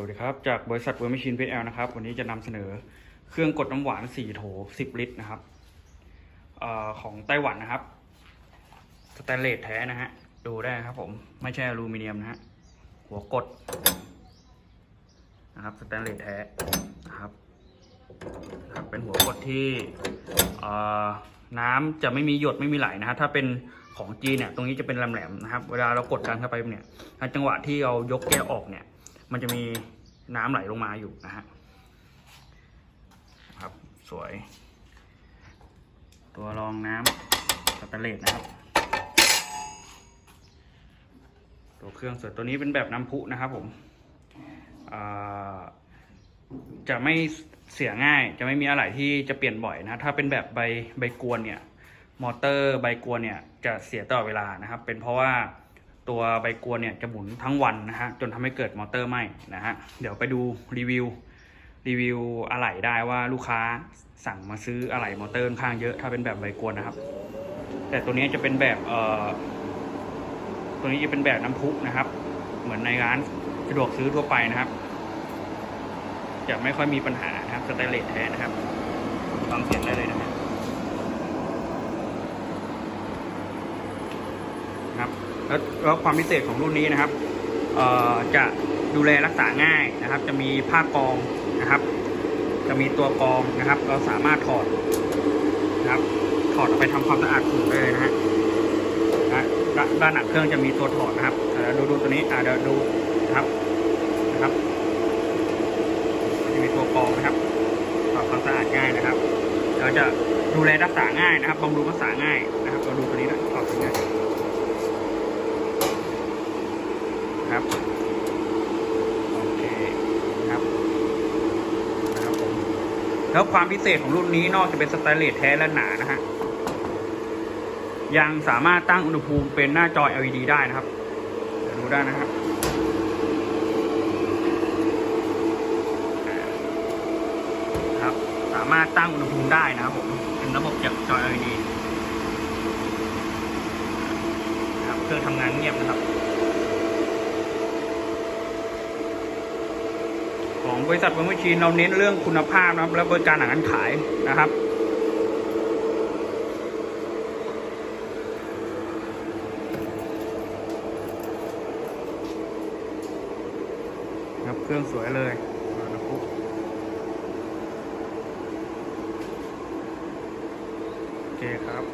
วัสดีครับ จากบริษัทเวอร์มิชินพีเอลนะครับ วันนี้จะนำเสนอเครื่องกดน้ำหวาน4โถ10 ลิตรนะครับออของไต้หวันนะครับสแตนเลสแท้นะฮะ ดูได้ครับผม ไม่ใช่อลูมิเนียมนะฮะ หัวกดนะครับสแตนเลสแท้นะครับครับ เป็นหัวกดที่น้ำจะไม่มีหยดไม่มีไหลนะฮะถ้าเป็นของจีนเนี่ยตรงนี้จะเป็นแหลมๆนะครับ เวลาเรากดกันเข้าไปเนี่ยจังหวะที่เรายกแก้วออกเนี่ย มันจะมีน้ำไหลลงมาอยู่นะฮะครับสวย ตัวรองน้ำสแตนเลสนะครับ ตัวเครื่องส่วนตัวนี้เป็นแบบน้ำพุนะครับผมจะไม่เสียง่ายจะไม่มีอะไรที่จะเปลี่ยนบ่อยนะ ถ้าเป็นแบบใบใบกวนเนี่ย มอเตอร์ใบกวนเนี่ยจะเสียตลอดเวลานะครับ เป็นเพราะว่า ตัวใบกวนเนี่ยจะหมุนทั้งวันนะฮะจนทำให้เกิดมอเตอร์ไหมนะฮะเดี๋ยวไปดูรีวิวรีวิวอะไหล่ได้ว่าลูกค้าสั่งมาซื้ออะไหล่มอเตอร์ค่อนข้างเยอะถ้าเป็นแบบใบกวนนะครับ แต่ตัวนี้จะเป็นแบบเอ่อตัวนี้จะเป็นแบบน้ำพุนะครับ เหมือนในร้านสะดวกซื้อทั่วไปนะครับ จะไม่ค่อยมีปัญหานะครับสแตเลสแท้นะครับฟังเสียงได้เลยนะครับ นะครับ แล้วความพิเศษของรุ่นนี้นะครับจะดูแลรักษาง่ายนะครับ จะมีผ้ากองนะครับ จะมีตัวกองนะครับ เราสามารถถอดนะครับถอดออกไปทำความสะอาดถุงได้เลยนะฮะนะด้านหนังเครื่องจะมีตัวถอดนะครับเดี๋ยวดูดูตัวนี้อ่าเดี๋ยวดูนะครับนะครับจะมีตัวกองนะครับถอดความสะอาดง่ายนะครับเราจะดูแลรักษาง่ายนะครับบำรุงรักษาง่ายนะครับเราดูตัวนี้นะถอดง่าย ครับโอเคครับนะครับผมแล้วความพิเศษของรุ่นนี้นอกจากเป็นสแตนเลสแท้และหนานะฮะยังสามารถตั้งอุณหภูมิเป็นหน้าจอ LED ได้นะครับดูได้นะครับครับ สามารถตั้งอุณหภูมิได้นะครับผมเป็นระบบจากจอ LED ครับเครื่องทำงานเงียบนะครับ ของ บริษัทวังวิชีนเราเน้นเรื่องคุณภาพนะครับ และบริการหลังการขายนะครับ ครับเครื่องสวยเลยนะครับโอเคครับ